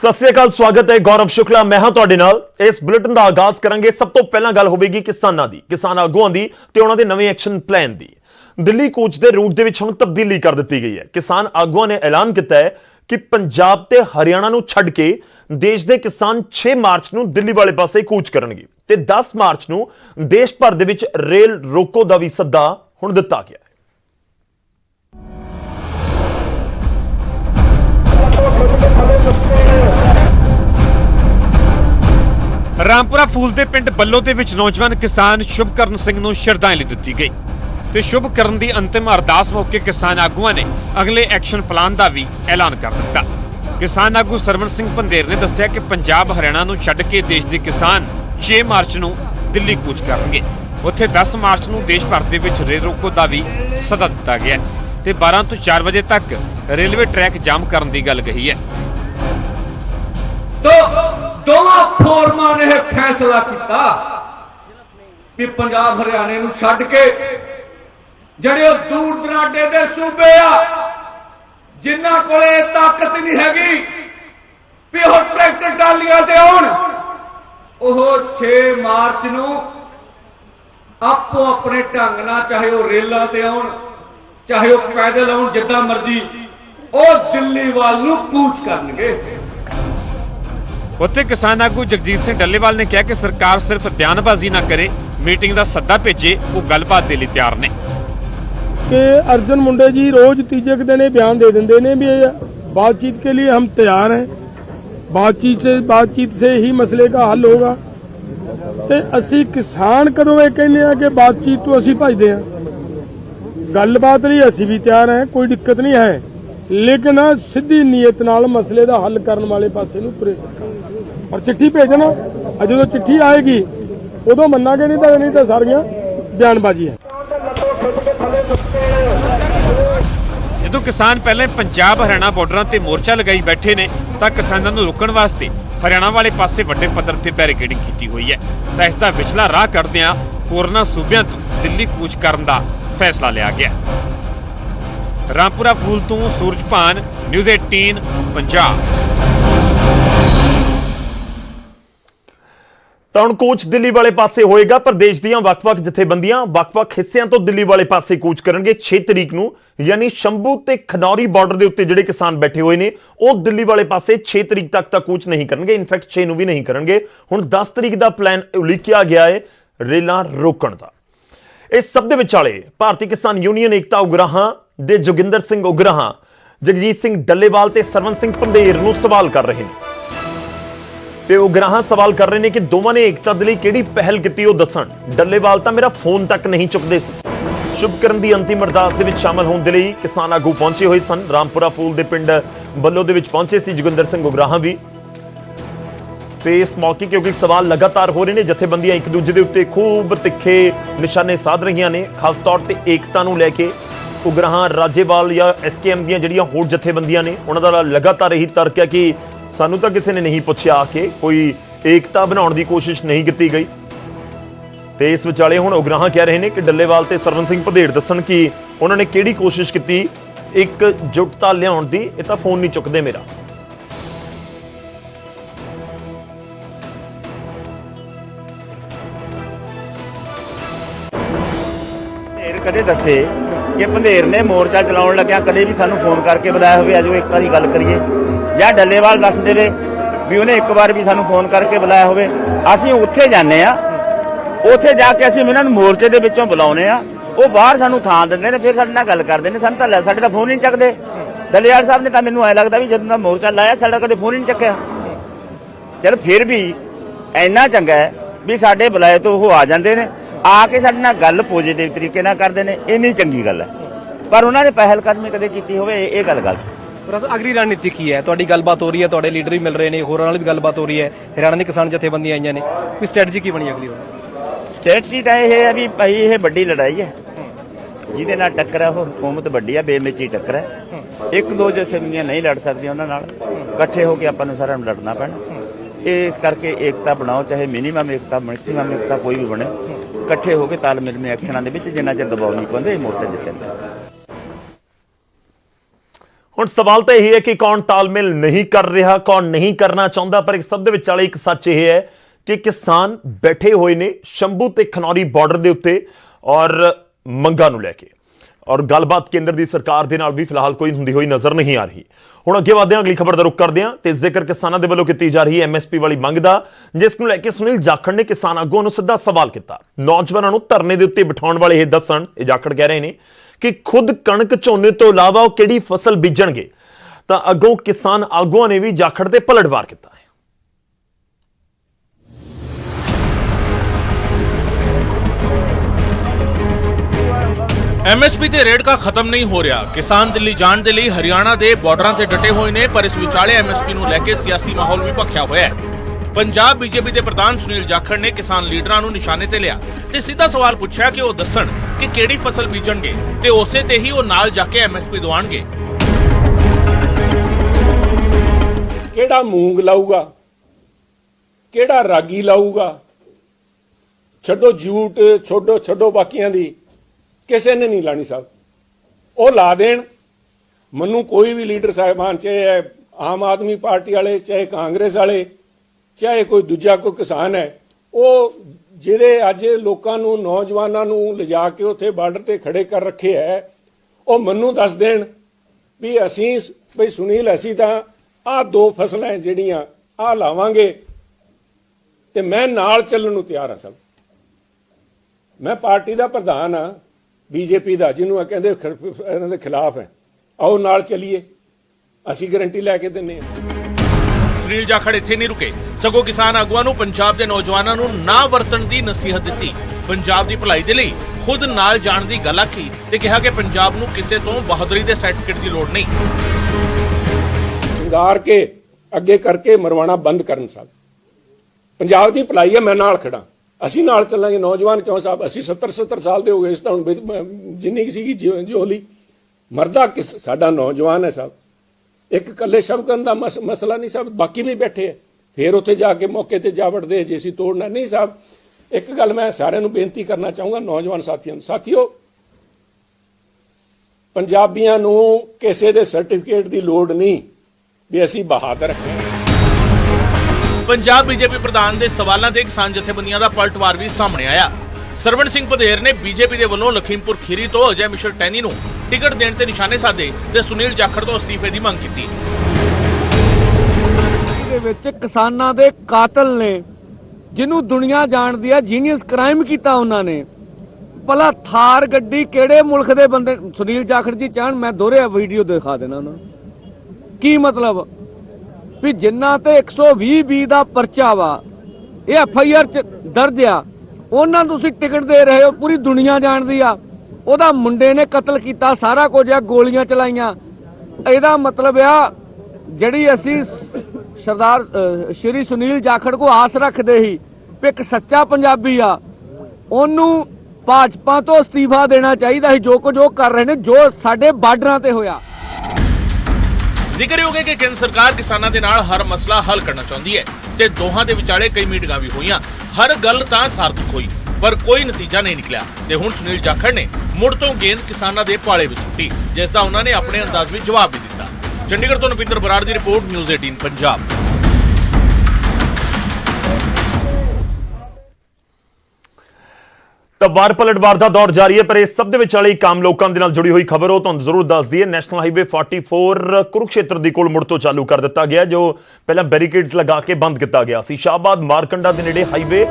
ਸਤਿ ਸ੍ਰੀ ਅਕਾਲ, ਸਵਾਗਤ ਹੈ ਗੌਰਵ ਸ਼ੁਕਲਾ, ਮੈਂ ਹਾਂ ਤੁਹਾਡੇ ਨਾਲ। ਇਸ ਬੁਲੇਟਿਨ ਦਾ ਆਗਾਜ਼ ਕਰਾਂਗੇ। ਸਭ ਤੋਂ ਪਹਿਲਾਂ ਗੱਲ ਹੋਵੇਗੀ ਕਿਸਾਨਾਂ ਦੀ, ਕਿਸਾਨ ਆਗੂਆਂ ਦੀ ਤੇ ਉਹਨਾਂ ਦੇ ਨਵੇਂ ਐਕਸ਼ਨ ਪਲਾਨ ਦੀ। ਦਿੱਲੀ ਕੂਚ ਦੇ ਰੂਟ ਦੇ ਵਿੱਚ ਹੁਣ ਤਬਦੀਲੀ ਕਰ ਦਿੱਤੀ ਗਈ ਹੈ। ਕਿਸਾਨ ਆਗੂਆਂ ਨੇ ਐਲਾਨ ਕੀਤਾ ਹੈ ਕਿ ਪੰਜਾਬ ਤੇ ਹਰਿਆਣਾ ਨੂੰ ਛੱਡ ਕੇ ਦੇਸ਼ ਦੇ ਕਿਸਾਨ 6 ਮਾਰਚ ਨੂੰ ਦਿੱਲੀ ਵਾਲੇ ਪਾਸੇ ਕੂਚ ਕਰਨਗੇ ਤੇ 10 ਮਾਰਚ ਨੂੰ ਦੇਸ਼ ਭਰ ਦੇ ਵਿੱਚ ਰੇਲ ਰੋਕੋ ਦਾ ਵੀ ਸੱਦਾ ਹੁਣ ਦਿੱਤਾ ਗਿਆ ਹੈ। ਰਾਮਪੁਰਾ ਫੂਲ ਦੇ ਪਿੰਡ ਬੱਲੋ ਦੇ ਵਿੱਚ ਨੌਜਵਾਨ ਕਿਸਾਨ ਸ਼ੁਭਕਰਨ ਸਿੰਘ ਨੂੰ ਸ਼ਰਧਾਂਜਲੀ ਦਿੱਤੀ ਗਈ ਤੇ ਸ਼ੁਭਕਰਨ ਦੀ ਅੰਤਿਮ ਅਰਦਾਸ ਮੌਕੇ ਕਿਸਾਨ ਆਗੂਆਂ ਨੇ ਅਗਲੇ ਐਕਸ਼ਨ ਪਲਾਨ ਦਾ ਵੀ ਐਲਾਨ ਕਰ ਦਿੱਤਾ। ਕਿਸਾਨ ਆਗੂ ਸਰਵਣ ਸਿੰਘ ਪੰਦੇਰ ਨੇ ਦੱਸਿਆ ਕਿ ਪੰਜਾਬ ਹਰਿਆਣਾ ਨੂੰ ਛੱਡ ਕੇ ਦੇਸ਼ ਦੇ ਕਿਸਾਨ 6 ਮਾਰਚ ਨੂੰ ਦਿੱਲੀ ਕੂਚ ਕਰਨਗੇ। ਉੱਥੇ 10 ਮਾਰਚ ਨੂੰ ਦੇਸ਼ ਭਰ ਦੇ ਵਿੱਚ ਰੇਲ ਰੋਕੋ ਦਾ ਵੀ ਸੱਦਾ ਦਿੱਤਾ ਗਿਆ ਹੈ ਤੇ 12 ਤੋਂ 4 ਵਜੇ ਤੱਕ ਰੇਲਵੇ ਟਰੈਕ ਜਾਮ ਕਰਨ ਦੀ ਗੱਲ ਕਹੀ ਹੈ। ਤੋ ਦੋਵਾਂ ਫੋਰਮਾਂ ਨੇ ਇਹ ਫੈਸਲਾ ਕੀਤਾ ਕਿ ਪੰਜਾਬ ਹਰਿਆਣੇ ਨੂੰ ਛੱਡ ਕੇ ਜਿਹੜੇ ਉਹ ਦੂਰ ਦਰਾਡੇ ਦੇ ਸੂਬੇ ਆ, ਜਿਨ੍ਹਾਂ ਕੋਲੇ ਤਾਕਤ ਨਹੀਂ ਹੈਗੀ ਵੀ ਉਹ ਟਰੈਕਟਰ ਟਾਲੀਆਂ ਤੇ ਆਉਣ, ਉਹ 6 ਮਾਰਚ ਨੂੰ ਆਪੋ ਆਪਣੇ ਢੰਗ ਨਾਲ ਚਾਹੇ ਉਹ ਰੇਲਾਂ ਤੇ ਆਉਣ, ਚਾਹੇ ਉਹ ਪੈਦਲ ਆਉਣ, ਜਿੱਦਾਂ ਮਰਜ਼ੀ, ਉਹ ਦਿੱਲੀ ਵੱਲ ਨੂੰ ਕੂਚ ਕਰਨਗੇ। ਉੱਥੇ ਕਿਸਾਨ ਆਗੂ ਜਗਜੀਤ ਸਿੰਘ ਡੱਲੇਵਾਲ ਨੇ ਕਿਹਾ ਕਿ ਸਰਕਾਰ ਸਿਰਫ ਬਿਆਨਬਾਜ਼ੀ ਨਾ ਕਰੇ ਮੀਟਿੰਗ ਦਾ ਸੱਦਾ ਭੇਜੇ ਉਹ ਗੱਲਬਾਤ ਦੇ ਲਈ ਤਿਆਰ ਨੇ कि अर्जुन मुंडे जी रोज तीजे के दिन ये बयान दे देंगे ने भी ये बातचीत के लिए हम तैयार हैं बातचीत से बातचीत से ही मसले का हल होगा ਤੇ ਅਸੀਂ ਕਿਸਾਨ ਕਦੋਂ ਇਹ ਕਹਿੰਦੇ ਆ ਕਿ ਬਾਤਚੀਤ ਤੋਂ ਅਸੀਂ ਭਜਦੇ ਆ ਗੱਲਬਾਤ ਲਈ ਅਸੀਂ ਵੀ ਤਿਆਰ ਹਾਂ ਕੋਈ ਦਿੱਕਤ ਨਹੀਂ ਹੈ ਲੇਕਿਨ ਸਿੱਧੀ ਨੀਅਤ ਨਾਲ ਮਸਲੇ ਦਾ ਹੱਲ ਕਰਨ ਵਾਲੇ ਪਾਸੇ ਨੂੰ ਤੁਰੇ ਸਰਕਾਰ ਔਰ ਚਿੱਠੀ ਭੇਜਣਾ ਆ ਜਦੋਂ ਚਿੱਠੀ ਆਏਗੀ, ਉਦੋਂ ਮੰਨਾਂਗੇ ਨਹੀਂ ਤਾਂ ਨਹੀਂ ਤਾਂ ਸਾਰੀਆਂ ਬਿਆਨਬਾਜ਼ੀ ਹੈ। ਜਦੋਂ ਕਿਸਾਨ ਪਹਿਲੇ ਪੰਜਾਬ ਹਰਿਆਣਾ ਬਾਰਡਰਾਂ ਤੇ ਮੋਰਚਾ ਲਗਾਈ ਬੈਠੇ ਨੇ, ਤਾਂ ਕਿਸਾਨਾਂ ਨੂੰ ਰੋਕਣ ਵਾਸਤੇ ਹਰਿਆਣਾ ਵਾਲੇ ਪਾਸੇ ਵੱਡੇ ਪੱਧਰ ਤੇ ਬੈਰੀਕੇਡਿੰਗ ਕੀਤੀ ਹੋਈ ਹੈ। ਤਾਂ ਇਸ ਦਾ ਵਿਚਲਾ ਰਾਹ ਕਰਦਿਆਂ ਹੋਰਨਾਂ ਸੂਬਿਆਂ ਤੋਂ ਦਿੱਲੀ ਕੂਚ ਕਰਨ ਦਾ ਫੈਸਲਾ ਲਿਆ ਗਿਆ। ਰਾਮਪੁਰਾ ਫੂਲ ਤੋਂ ਸੂਰਜਪਾਨ ਨਿਊਜ਼ 18 ਪੰਜਾਬ। ਤਾਂ ਹੁਣ ਕੋਚ ਦਿੱਲੀ ਵਾਲੇ ਪਾਸੇ ਹੋਏਗਾ ਪਰ ਦੇਸ਼ ਦੀਆਂ ਵੱਖ-ਵੱਖ ਜਥੇਬੰਦੀਆਂ ਵੱਖ-ਵੱਖ ਹਿੱਸਿਆਂ ਤੋਂ ਦਿੱਲੀ ਵਾਲੇ ਪਾਸੇ ਕੂਚ ਕਰਨਗੇ। 6 ਤਰੀਕ ਨੂੰ, ਯਾਨੀ ਸ਼ੰਭੂ ਤੇ ਖਨੌਰੀ ਬਾਰਡਰ ਦੇ ਉੱਤੇ ਜਿਹੜੇ ਕਿਸਾਨ ਬੈਠੇ ਹੋਏ ਨੇ, ਉਹ ਦਿੱਲੀ ਵਾਲੇ ਪਾਸੇ 6 ਤਰੀਕ ਤੱਕ ਤਾਂ ਕੂਚ ਨਹੀਂ ਕਰਨਗੇ, ਇਨਫੈਕਟ 6 ਨੂੰ ਵੀ ਨਹੀਂ ਕਰਨਗੇ। ਹੁਣ 10 ਤਰੀਕ ਦਾ ਪਲਾਨ ਉਲੀਕਿਆ ਗਿਆ ਹੈ, ਰੇਲਾਂ ਰੋਕਣ ਦਾ। ਇਸ ਸਭ ਦੇ ਵਿਚਾਲੇ ਭਾਰਤੀ ਕਿਸਾਨ ਯੂਨੀਅਨ ਏਕਤਾ ਉਗਰਾਹਾਂ ਦੇ ਜੋਗਿੰਦਰ ਸਿੰਘ ਉਗਰਾਹਾਂ, ਜਗਜੀਤ ਸਿੰਘ ਡੱਲੇਵਾਲ ਤੇ ਸਰਵਨ ਸਿੰਘ ਪੰਦੇਰ ਨੂੰ ਸਵਾਲ ਕਰ ਰਹੇ ਨੇ। ਤੇ ਉਗਰਾਹਾਂ ਸਵਾਲ ਕਰ ਰਹੇ ਨੇ ਕਿ ਦੋਵਾਂ ਨੇ ਏਕਤਾ ਦੇ ਲਈ ਕਿਹੜੀ ਪਹਿਲ ਕੀਤੀ ਉਹ ਦੱਸਣ। ਡੱਲੇਵਾਲ ਤਾਂ ਮੇਰਾ ਫੋਨ ਤੱਕ ਨਹੀਂ ਚੁੱਕਦੇ ਸੀ। ਸ਼ੁਭਕਰਨ ਦੀ ਅੰਤਿਮ ਅਰਦਾਸ ਦੇ ਵਿੱਚ ਸ਼ਾਮਲ ਹੋਣ ਦੇ ਲਈ ਕਿਸਾਨ ਆਗੂ ਪਹੁੰਚੇ ਹੋਏ ਸਨ। ਰਾਮਪੁਰਾ ਫੂਲ ਦੇ ਪਿੰਡ ਬੱਲੋ ਦੇ ਵਿੱਚ ਪਹੁੰਚੇ ਸੀ ਜੋਗਿੰਦਰ ਸਿੰਘ ਉਗਰਾਹਾਂ ਵੀ। ਤੇ ਇਸ ਮੌਕੇ ਕਿਉਂਕਿ ਸਵਾਲ ਲਗਾਤਾਰ ਹੋ ਰਹੇ ਨੇ, ਜਥੇਬੰਦੀਆਂ ਇੱਕ ਦੂਜੇ ਦੇ ਉੱਤੇ ਖੂਬ ਤਿੱਖੇ ਨਿਸ਼ਾਨੇ ਸਾਧ ਰਹੀਆਂ ਨੇ। ਖਾਸ ਤੌਰ ਤੇ ਏਕਤਾ ਨੂੰ ਲੈ ਕੇ ਉਗਰਾਹਾਂ ਰਾਜੇਵਾਲ ਜਾਂ ਐਸਕੇਐਮ ਦੀਆਂ ਜਿਹੜੀਆਂ ਹੋਰ ਜਥੇਬੰਦੀਆਂ ਨੇ, ਉਹਨਾਂ ਦਾ ਲਗਾਤਾਰ ਇਹੀ ਤਰਕ ਹੈ ਕਿ ਸਾਨੂੰ ਤਾਂ ਕਿਸੇ ਨੇ ਨਹੀਂ ਪੁੱਛਿਆ ਕਿ ਕੋਈ ਏਕਤਾ ਬਣਾਉਣ ਦੀ ਕੋਸ਼ਿਸ਼ ਨਹੀਂ ਕੀਤੀ ਗਈ। ਤੇ ਇਸ ਵਿਚਾਲੇ ਹੁਣ ਉਗਰਾਹਾਂ ਕਹਿ ਰਹੇ ਨੇ ਕਿ ਡੱਲੇਵਾਲ ਤੇ ਸਰਵਨ ਸਿੰਘ ਭਦੇੜ ਦੱਸਣ ਕਿ ਉਹਨਾਂ ਨੇ ਕਿਹੜੀ ਕੋਸ਼ਿਸ਼ ਕੀਤੀ, ਇੱਕ ਜੁਟਤਾ ਲਿਆਉਣ ਦੀ, ਇਹ ਤਾਂ ਫੋਨ ਨਹੀਂ ਚੁੱਕਦੇ ਮੇਰਾ। ਕਦੇ ਦੱਸੇ ਕਿ ਭੰਦੇਰ ਨੇ ਮੋਰਚਾ ਚਲਾਉਣ ਲੱਗਿਆ ਕਦੇ ਵੀ ਸਾਨੂੰ ਫੋਨ ਕਰਕੇ ਬੁਲਾਇਆ ਹੋਵੇ, ਆਜੋ ਇੱਕ ਵਾਰੀ ਗੱਲ ਕਰੀਏ। ਜਾਂ ਡੱਲੇਵਾਲ ਦੱਸ ਦੇਵੇ ਵੀ ਉਹਨੇ ਇੱਕ ਵਾਰ ਵੀ ਸਾਨੂੰ ਫੋਨ ਕਰਕੇ ਬੁਲਾਇਆ ਹੋਵੇ। ਅਸੀਂ ਉੱਥੇ ਜਾਂਦੇ ਆ ਉੱਥੇ ਜਾ ਕੇ ਅਸੀਂ ਇਹਨਾਂ ਨੂੰ ਮੋਰਚੇ ਦੇ ਵਿੱਚੋਂ ਬੁਲਾਉਨੇ ਆ ਉਹ ਬਾਹਰ ਸਾਨੂੰ ਥਾਂ ਦਿੰਦੇ ਨੇ, ਫਿਰ ਸਾਡੇ ਨਾਲ ਗੱਲ ਕਰਦੇ ਨੇ। ਸਾਨੂੰ ਤਾਂ ਲੈ- ਸਾਡੇ ਤਾਂ ਫੋਨ ਨਹੀਂ ਚੱਕਦੇ। ਡੱਲੇਵਾਲ ਸਾਹਿਬ ਨੇ ਤਾਂ ਮੈਨੂੰ ਐ ਲੱਗਦਾ ਵੀ ਜਦੋਂ ਦਾ ਮੋਰਚਾ ਲਾਇਆ, ਸਾਡਾ ਕਦੇ ਫੋਨ ਨਹੀਂ ਚੱਕਿਆ। ਚਲ ਫਿਰ ਵੀ ਇੰਨਾ ਚੰਗਾ ਵੀ ਸਾਡੇ ਬੁਲਾਏ ਤੋਂ ਉਹ ਆ ਜਾਂਦੇ ਨੇ। ਆ ਕੇ ਸਾਡੇ ਨਾਲ ਗੱਲ ਪੋਜ਼ਿਟਿਵ ਤਰੀਕੇ ਨਾਲ ਕਰਦੇ ਨੇ ਇੰਨੀ ਚੰਗੀ ਗੱਲ ਹੈ। ਪਰ ਉਹਨਾਂ ਨੇ ਪਹਿਲ ਕਦਮੀ ਕਦੇ ਕੀਤੀ ਹੋਵੇ ਇਹ ਗੱਲ ਗਲਤ। ਪਰ ਅਗਲੀ ਰਣਨੀਤੀ ਕੀ ਹੈ? ਤੁਹਾਡੀ ਗੱਲਬਾਤ ਹੋ ਰਹੀ ਹੈ ਤੁਹਾਡੇ ਲੀਡਰ ਵੀ ਮਿਲ ਰਹੇ ਨੇ ਹੋਰਾਂ ਨਾਲ ਵੀ ਗੱਲਬਾਤ ਹੋ ਰਹੀ ਹੈ ਹਰਿਆਣਾ ਦੇ ਕਿਸਾਨ ਜਥੇਬੰਦੀਆਂ ਆਈਆਂ ਨੇ। ਕੋਈ ਸਟ੍ਰੈਟਜੀ ਕੀ ਬਣੀ ਅਗਲੀ ਵਾਰ? ਸਟੇਟ ਤਾਂ ਇਹ ਹੈ ਵੀ ਭਾਈ ਇਹ ਵੱਡੀ ਲੜਾਈ ਹੈ। ਜਿਹਦੇ ਨਾਲ ਟੱਕਰ ਹੈ ਉਹ ਹਕੂਮਤ ਵੱਡੀ ਹੈ ਬੇਮਿੱਚੀ ਟੱਕਰ ਹੈ। ਇੱਕ ਦੋ ਜਥੇਬੰਦੀਆਂ ਨਹੀਂ ਲੜ ਸਕਦੀਆਂ ਉਹਨਾਂ ਨਾਲ ਇਕੱਠੇ ਹੋ ਕੇ ਆਪਾਂ ਨੂੰ ਸਾਰਿਆਂ ਨੂੰ ਲੜਨਾ ਪੈਣਾ। ਇਹ ਇਸ ਕਰਕੇ ਏਕਤਾ ਬਣਾਓ ਚਾਹੇ ਮਿਨੀਮਮ ਏਕਤਾ ਮੈਕਸਿਮਮ ਏਕਤਾ ਕੋਈ ਵੀ ਬਣੇ। ਇਕੱਠੇ ਹੋ ਕੇ ਤਾਲਮੇਲ ਮੇ ਐਕਸ਼ਨਾਂ ਦੇ ਵਿੱਚ ਜਿੰਨਾ ਚਿਰ ਦਬਾਅ ਨਹੀਂ ਪਾਉਂਦੇ, ਇਹ ਮੋਰਚਾ ਜਿੱਤੇਗਾ ਹੁਣ ਸਵਾਲ ਤਾਂ ਇਹ ਹੈ ਕਿ ਕੌਣ ਤਾਲਮੇਲ ਨਹੀਂ ਕਰ ਰਿਹਾ, ਕੌਣ ਨਹੀਂ ਕਰਨਾ ਚਾਹੁੰਦਾ, ਪਰ ਇੱਕ ਸਭ ਦੇ ਵਿਚਾਲੇ ਇੱਕ ਸੱਚ ਇਹ ਹੈ ਕਿ ਕਿਸਾਨ ਬੈਠੇ ਹੋਏ ਨੇ ਸ਼ੰਭੂ ਤੇ ਖਨੌਰੀ ਬਾਰਡਰ ਦੇ ਉੱਤੇ ਔਰ ਮੰਗਾਂ ਨੂੰ ਲੈ ਕੇ। ਔਰ ਗੱਲਬਾਤ ਕੇਂਦਰ ਦੀ ਸਰਕਾਰ ਦੇ ਨਾਲ ਵੀ ਫਿਲਹਾਲ ਕੋਈ ਹੁੰਦੀ ਹੋਈ ਨਜ਼ਰ ਨਹੀਂ ਆ ਰਹੀ। ਹੁਣ ਅੱਗੇ ਵਧਦੇ ਹਾਂ, ਅਗਲੀ ਖਬਰ ਦਾ ਰੁਖ ਕਰਦੇ ਹਾਂ ਤੇ ਜ਼ਿਕਰ ਕਿਸਾਨਾਂ ਦੇ ਵੱਲੋਂ ਕੀਤੀ ਜਾ ਰਹੀ ਹੈ ਐਮਐਸਪੀ ਵਾਲੀ ਮੰਗ ਦਾ, ਜਿਸ ਨੂੰ ਲੈ ਕੇ ਸੁਨੀਲ ਜਾਖੜ ਨੇ ਕਿਸਾਨ ਆਗੂਆਂ ਨੂੰ ਸਿੱਧਾ ਸਵਾਲ ਕੀਤਾ। ਨੌਜਵਾਨਾਂ ਨੂੰ ਧਰਨੇ ਦੇ ਉੱਤੇ ਬਿਠਾਉਣ ਵਾਲੇ ਇਹ ਦੱਸਣ, ਇਹ ਜਾਖੜ ਕਹਿ ਰਹੇ ਨੇ ਕਿ ਖੁਦ ਕਣਕ ਝੋਨੇ ਤੋਂ ਇਲਾਵਾ ਉਹ ਕਿਹੜੀ ਫਸਲ ਬੀਜਣਗੇ? ਤਾਂ ਅੱਗੋਂ ਕਿਸਾਨ ਆਗੂਆਂ ਨੇ ਵੀ ਜਾਖੜ ਤੇ ਪਲਟਵਾਰ ਕੀਤਾ। ਐਮਐਸਪੀ ਤੇ ਰੇਟ ਕਾ ਖਤਮ ਨਹੀਂ ਹੋ ਰਿਹਾ। ਕਿਸਾਨ ਦਿੱਲੀ ਜਾਣ ਦੇ ਲਈ ਹਰਿਆਣਾ ਦੇ ਬਾਰਡਰਾਂ ਤੇ ਡਟੇ ਹੋਏ ਨੇ, ਪਰ ਇਸ ਵਿਚਾਲੇ ਐਮਐਸਪੀ ਨੂੰ ਲੈ ਕੇ ਸਿਆਸੀ ਮਾਹੌਲ ਵੀ ਭਖਿਆ ਹੋਇਆ ਹੈ। ਪੰਜਾਬ ਬੀਜੇਪੀ ਦੇ ਪ੍ਰਧਾਨ ਸੁਨੀਲ ਜਾਖੜ ਨੇ ਕਿਸਾਨ ਲੀਡਰਾਂ ਨੂੰ ਨਿਸ਼ਾਨੇ ਤੇ ਲਿਆ ਤੇ ਸਿੱਧਾ ਸਵਾਲ ਪੁੱਛਿਆ ਕਿ ਉਹ ਦੱਸਣ ਕਿ ਕਿਹੜੀ ਫਸਲ ਬੀਜਣਗੇ ਤੇ ਉਸੇ ਤੇ ਹੀ ਉਹ ਨਾਲ ਜਾ ਕੇ ਐਮਐਸਪੀ ਦਵਾਉਣਗੇ ਕਿਹੜਾ ਮੂੰਗ ਲਾਊਗਾ? ਕਿਹੜਾ ਰਾਗੀ ਲਾਊਗਾ? ਛੱਡੋ ਝੂਠ ਛੱਡੋ ਛੱਡੋ ਬਾਕੀਆਂ ਦੀ। ਕਿਸੇ ਨੇ ਨਹੀਂ ਲਾਣੀ ਸਾਹਿਬ। ਉਹ ਲਾ ਦੇਣ। ਮੈਨੂੰ ਕੋਈ ਵੀ ਲੀਡਰ ਸਾਹਿਬਾਨ, ਚਾਹੇ ਆਮ ਆਦਮੀ ਪਾਰਟੀ ਵਾਲੇ, ਚਾਹੇ ਕਾਂਗਰਸ ਵਾਲੇ, ਚਾਹੇ ਕੋਈ ਦੂਜਾ ਕੋਈ ਕਿਸਾਨ ਹੈ, ਉਹ ਜਿਹੜੇ ਅੱਜ ਲੋਕਾਂ ਨੂੰ, ਨੌਜਵਾਨਾਂ ਨੂੰ ਲਿਜਾ ਕੇ ਉੱਥੇ ਬਾਰਡਰ ਤੇ ਖੜੇ ਕਰ ਰੱਖੇ ਹੈ, ਉਹ ਮੈਨੂੰ ਦੱਸ ਦੇਣ ਵੀ ਅਸੀਂ ਬਈ ਸੁਨੀਲ, ਅਸੀਂ ਤਾਂ ਆਹ ਦੋ ਫਸਲਾਂ ਜਿਹੜੀਆਂ ਆਹ ਲਾਵਾਂਗੇ ਤੇ ਮੈਂ ਨਾਲ ਚੱਲਣ ਨੂੰ ਤਿਆਰ ਹਾਂ ਸਭ ਮੈਂ ਪਾਰਟੀ ਦਾ ਪ੍ਰਧਾਨ ਆ ਬੀਜੇਪੀ ਦਾ ਜਿਹਨੂੰ ਆ ਕਹਿੰਦੇ ਇਹਨਾਂ ਦੇ ਖਿਲਾਫ ਹੈ। ਆਓ ਨਾਲ ਚੱਲੀਏ। ਅਸੀਂ ਗਾਰੰਟੀ ਲੈ ਕੇ ਦਿੰਨੇ ਆ। ਸੁਨੀਲ ਜਾਖੜ ਇੱਥੇ ਨਹੀਂ ਰੁਕੇ। ਸਗੋਂ ਕਿਸਾਨ ਆਗੂਆਂ ਨੂੰ ਪੰਜਾਬ ਦੇ ਨੌਜਵਾਨਾਂ ਨੂੰ ਨਾ ਵਰਤਣ ਦੀ ਨਸੀਹਤ ਦਿੱਤੀ। ਪੰਜਾਬ ਦੀ ਭਲਾਈ ਦੇ ਲਈ ਖੁਦ ਨਾਲ ਜਾਣ ਦੀ ਗੱਲ ਆਖੀ ਤੇ ਕਿਹਾ ਕਿ ਪੰਜਾਬ ਨੂੰ ਕਿਸੇ ਤੋਂ ਬਹਾਦਰੀ ਦੇ ਸਰਟੀਫਿਕੇਟ ਦੀ ਲੋੜ ਨਹੀਂ। ਸ਼ਿੰਗਾਰ ਕੇ ਅੱਗੇ ਕਰਕੇ ਮਰਵਾਣਾ ਬੰਦ ਕਰਨ ਸਾਹਿਬ ਪੰਜਾਬ ਦੀ ਭਲਾਈ ਹੈ ਮੈਂ ਨਾਲ ਖੜਾ ਅਸੀਂ ਨਾਲ ਚੱਲਾਂਗੇ, ਨੌਜਵਾਨ ਕਿਉਂ ਸਾਹਿਬ? ਅਸੀਂ 70 70 ਸਾਲ ਦੇ ਹੋ ਗਏ ਇਸ ਤਾਂ ਹੁਣ ਜਿੰਨੀ ਕੁ ਸੀਗੀ ਜੋਲੀ ਮਰਦਾ ਕਿਸ ਸਾਡਾ ਨੌਜਵਾਨ ਹੈ ਸਾਹਿਬ। ਇੱਕ ਇਕੱਲੇ ਸ਼ਬਕਨ ਦਾ ਮਸ- ਮਸਲਾ ਨਹੀਂ ਸਾਹਿਬ, ਬਾਕੀ ਵੀ ਬੈਠੇ ਹੈ ਫੇਰ ਉੱਥੇ ਜਾ ਕੇ ਮੌਕੇ ਤੇ ਜਾ ਵੜਦੇ ਜੇ ਅਸੀਂ ਤੋੜਨਾ। ਨਹੀਂ ਸਾਹਿਬ, ਇੱਕ ਗੱਲ ਮੈਂ ਸਾਰਿਆਂ ਨੂੰ ਬੇਨਤੀ ਕਰਨਾ ਚਾਹੂੰਗਾ, ਨੌਜਵਾਨ ਸਾਥੀਆਂ ਨੂੰ। ਸਾਥੀਓ, ਪੰਜਾਬੀਆਂ ਨੂੰ ਕਿਸੇ ਦੇ ਸਰਟੀਫਿਕੇਟ ਦੀ ਲੋੜ ਨਹੀਂ ਵੀ ਅਸੀਂ ਬਹਾਦਰ ਹਾਂ ਪੰਜਾਬ ਬੀਜੇਪੀ ਪ੍ਰਧਾਨ ਦੇ ਸਵਾਲਾਂ ਤੇ ਕਿਸਾਨ ਜਥੇਬੰਦੀਆਂ ਦਾ ਪਲਟਵਾਰ ਵੀ ਸਾਹਮਣੇ ਆਇਆ। ਸਰਵਣ ਸਿੰਘ ਪਧੇਰ ਨੇ ਬੀਜੇਪੀ ਦੇ ਵੱਲੋਂ ਲਖੀਮਪੁਰ ਖੀਰੀ ਤੋਂ ਅਜੈ ਮਿਸ਼ਰ ਟੈਨੀ ਨੂੰ ਟਿਕਟ ਦੇਣ ਤੇ ਨਿਸ਼ਾਨੇ ਸਾਧੇ ਤੇ ਸੁਨੀਲ ਜਾਖੜ ਤੋਂ ਅਸਤੀਫੇ ਦੀ ਮੰਗ ਕੀਤੀ। ਦੇ ਵਿੱਚ ਕਿਸਾਨਾਂ ਦੇ ਕਾਤਲ ਨੇ, ਜਿਹਨੂੰ ਦੁਨੀਆ ਜਾਣਦੀ ਆ ਜੀਨੀਅਸ ਕ੍ਰਾਈਮ ਕੀਤਾ ਉਹਨਾਂ ਨੇ। ਭਲਾ ਥਾਰ ਗੱਡੀ ਕਿਹੜੇ ਮੁਲਕ ਦੇ ਬੰਦੇ ਸੁਨੀਲ ਜਾਖੜ ਜੀ ਚਾਹਣ, ਮੈਂ ਦੋਹਰੇ ਵੀਡੀਓ ਦਿਖਾ ਦੇਣਾ ਉਹਨਾਂ ਨੂੰ। ਕੀ ਮਤਲਬ? ਵੀ ਜਿੰਨਾ ਤੇ 120 ਬੀ ਦਾ ਪਰਚਾ ਵਾ, ਇਹ ਐਫ ਆਈ ਆਰ ਚ ਦਰਜ ਆ। ਉਹਨਾਂ ਨੂੰ ਤੁਸੀਂ ਟਿਕਟ ਦੇ ਰਹੇ ਹੋ, ਪੂਰੀ ਦੁਨੀਆ ਜਾਣਦੀ ਆ। ਉਹਦਾ ਮੁੰਡੇ ਨੇ ਕਤਲ ਕੀਤਾ, ਸਾਰਾ ਕੁਝ ਆ, ਗੋਲੀਆਂ ਚਲਾਈਆਂ। ਇਹਦਾ ਮਤਲਬ ਆ, ਜਿਹੜੀ ਅਸੀਂ ਸਰਦਾਰ ਸ਼੍ਰੀ ਸੁਨੀਲ ਜਾਖੜ ਕੋ ਆਸ ਰੱਖਦੇ ਸੀ ਵੀ ਇੱਕ ਸੱਚਾ ਪੰਜਾਬੀ ਆ, ਉਹਨੂੰ ਭਾਜਪਾ ਤੋਂ ਅਸਤੀਫਾ ਦੇਣਾ ਚਾਹੀਦਾ ਸੀ, ਜੋ ਕੁਝ ਉਹ ਕਰ ਰਹੇ ਨੇ, ਜੋ ਸਾਡੇ ਬਾਰਡਰਾਂ ਤੇ ਹੋਇਆ। ਜ਼ਿਕਰਯੋਗ ਹੈ ਕਿ ਕੇਂਦਰ ਸਰਕਾਰ ਕਿਸਾਨਾਂ ਦੇ ਨਾਲ ਹਰ ਮਸਲਾ ਹੱਲ ਕਰਨਾ ਚਾਹੁੰਦੀ ਹੈ ਤੇ ਦੋਹਾਂ ਦੇ ਵਿਚਾਲੇ ਕਈ ਮੀਟਿੰਗਾਂ ਵੀ ਹੋਈਆਂ। ਹਰ ਗੱਲ ਤਾਂ ਸਾਰਥਕ ਹੋਈ, ਪਰ ਕੋਈ ਨਤੀਜਾ ਨਹੀਂ ਨਿਕਲਿਆ। ਤੇ ਹੁਣ ਸੁਨੀਲ ਜਾਖੜ ਨੇ ਮੁੜ ਤੋਂ ਗੇਂਦ ਕਿਸਾਨਾਂ ਦੇ ਪਾਲੇ ਵਿੱਚ ਸੁੱਟੀ, ਜਿਸ ਦਾ ਉਹਨਾਂ ਨੇ ਆਪਣੇ ਅੰਦਾਜ਼ ਵਿੱਚ ਜਵਾਬ ਵੀ ਦਿੱਤਾ। ਚੰਡੀਗੜ੍ਹ ਤੋਂ ਨਵਿੰਦਰ ਬਰਾੜ ਦੀ ਰਿਪੋਰਟ, ਨਿਊਜ਼ 18 ਪੰਜਾਬ। ਤਾਂ ਵਾਰ ਪਲਟਵਾਰ ਦਾ ਦੌਰ ਜਾਰੀ ਹੈ, ਪਰ ਇਸ ਸਭ ਦੇ ਵਿਚਾਲੇ ਇੱਕ ਆਮ ਲੋਕਾਂ ਦੇ ਨਾਲ ਜੁੜੀ ਹੋਈ ਖਬਰ, ਉਹ ਤੁਹਾਨੂੰ ਜ਼ਰੂਰ ਦੱਸ ਦਈਏ ਨੈਸ਼ਨਲ ਹਾਈਵੇ 44 ਕੁਰੂਕਸ਼ੇਤਰ ਦੀ ਕੋਲ ਮੁੜ ਤੋਂ ਚਾਲੂ ਕਰ ਦਿੱਤਾ ਗਿਆ, ਜੋ ਪਹਿਲਾਂ ਬੈਰੀਕੇਡਸ ਲਗਾ ਕੇ ਬੰਦ ਕੀਤਾ ਗਿਆ ਸੀ। ਸ਼ਾਹਬਾਦ ਮਾਰਕੰਡਾ ਦੇ ਨੇੜੇ ਹਾਈਵੇ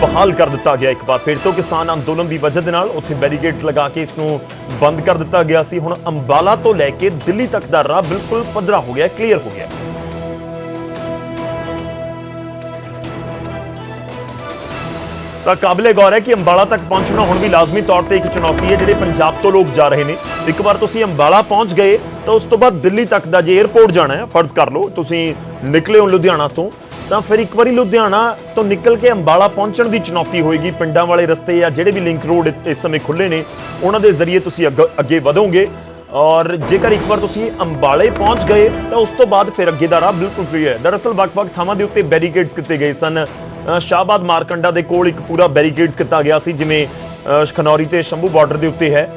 ਬਹਾਲ ਕਰ ਦਿੱਤਾ ਗਿਆ ਇੱਕ ਵਾਰ। ਫਿਰ ਤੋਂ ਕਿਸਾਨ ਅੰਦੋਲਨ ਦੀ ਵਜ੍ਹਾ ਦੇ ਨਾਲ ਉੱਥੇ ਬੈਰੀਕੇਡਸ ਲਗਾ ਕੇ ਇਸ ਨੂੰ ਬੰਦ ਕਰ ਦਿੱਤਾ ਗਿਆ ਸੀ। ਹੁਣ ਅੰਬਾਲਾ ਤੋਂ ਲੈ ਕੇ ਦਿੱਲੀ ਤੱਕ ਦਾ ਰਾਹ ਬਿਲਕੁਲ ਪੱਧਰਾ ਹੋ ਗਿਆ ਕਲੀਅਰ ਹੋ ਗਿਆ। ਤਾਂ ਕਾਬਲੇ ਗੌਰ ਹੈ ਕਿ ਅੰਬਾਲਾ ਤੱਕ ਪਹੁੰਚਣਾ ਹੁਣ ਵੀ ਲਾਜ਼ਮੀ ਤੌਰ ਤੇ ਇੱਕ ਚੁਣੌਤੀ ਹੈ, ਜਿਹੜੇ ਪੰਜਾਬ ਤੋਂ ਲੋਕ ਜਾ ਰਹੇ ਨੇ। ਇੱਕ ਵਾਰ ਤੁਸੀਂ ਅੰਬਾਲਾ ਪਹੁੰਚ ਗਏ, ਤਾਂ ਉਸ ਤੋਂ ਬਾਅਦ ਦਿੱਲੀ ਤੱਕ ਦਾ ਜੇ 에ਅਰਪੋਰਟ ਜਾਣਾ ਹੈ, ਫਰਜ਼ ਕਰ ਲਓ, ਤੁਸੀਂ ਨਿਕਲੇ ਹੋ ਲੁਧਿਆਣਾ ਤੋਂ, ਤਾਂ ਫਿਰ ਇੱਕ ਵਾਰੀ ਲੁਧਿਆਣਾ ਤੋਂ ਨਿਕਲ ਕੇ ਅੰਬਾਲਾ ਪਹੁੰਚਣ ਦੀ ਚੁਣੌਤੀ ਹੋਏਗੀ। ਪਿੰਡਾਂ ਵਾਲੇ ਰਸਤੇ ਜਾਂ ਜਿਹੜੇ ਵੀ ਲਿੰਕ ਰੋਡ ਇਸ ਸਮੇਂ ਖੁੱਲੇ ਨੇ, ਉਹਨਾਂ ਦੇ ਜ਼ਰੀਏ ਤੁਸੀਂ ਅੱਗ- ਅੱਗੇ ਵਧੋਗੇ। ਔਰ ਜੇਕਰ ਇੱਕ ਵਾਰ ਤੁਸੀਂ ਅੰਬਾਲੇ ਪਹੁੰਚ ਗਏ, ਤਾਂ ਉਸ ਤੋਂ ਬਾਅਦ ਫਿਰ ਅੱਗੇ ਦਾ ਰਾਹ ਬਿਲਕੁਲ ਫ੍ਰੀ ਹੈ। ਦਰਅਸਲ ਵੱਖ-ਵੱਖ ਥਾਵਾਂ ਦੇ ਉੱਤੇ ਬੈਰੀਕੇਡਸ ਕੀਤੇ ਗਏ ਸਨ। ਸ਼ਾਹਬਾਦ ਮਾਰਕੰਡਾ ਦੇ ਕੋਲ ਇੱਕ ਪੂਰਾ ਬੈਰੀਕੇਡਸ ਕੀਤਾ ਗਿਆ ਸੀ ਜਿਵੇਂ ਖਨੌਰੀ ਤੇ ਸ਼ੰਭੂ ਬਾਰਡਰ ਦੇ ਉੱਤੇ ਹੈ।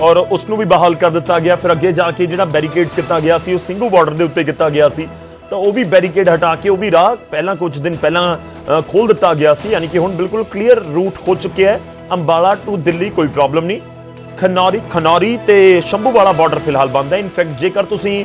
ਔਰ ਉਸ ਨੂੰ ਵੀ ਬਹਾਲ ਕਰ ਦਿੱਤਾ ਗਿਆ। ਫਿਰ ਅੱਗੇ ਜਾ ਕੇ ਜਿਹੜਾ ਬੈਰੀਕੇਡ ਕੀਤਾ ਗਿਆ ਸੀ ਉਹ ਸਿੰਘੂ ਬਾਰਡਰ ਦੇ ਉੱਤੇ ਕੀਤਾ ਗਿਆ ਸੀ। ਤਾਂ ਉਹ ਵੀ ਬੈਰੀਕੇਡ ਹਟਾ ਕੇ ਉਹ ਵੀ ਰਾਹ ਪਹਿਲਾਂ ਕੁਝ ਦਿਨ ਪਹਿਲਾਂ ਅ, ਖੋਲ ਦਿੱਤਾ ਗਿਆ ਸੀ। ਯਾਨੀ ਕਿ ਹੁਣ ਬਿਲਕੁਲ ਕਲੀਅਰ ਰੂਟ ਹੋ ਚੁੱਕਿਆ ਹੈ। ਅੰਬਾਲਾ ਟੂ ਦਿੱਲੀ ਕੋਈ ਪ੍ਰੋਬਲਮ ਨਹੀਂ। ਖਨੌਰੀ ਖਨੌਰੀ ਤੇ ਸ਼ੰਭੂ ਵਾਲਾ ਬਾਰਡਰ ਫਿਲਹਾਲ ਬੰਦ ਹੈ। ਇਨਫੈਕਟ ਜੇਕਰ ਤੁਸੀਂ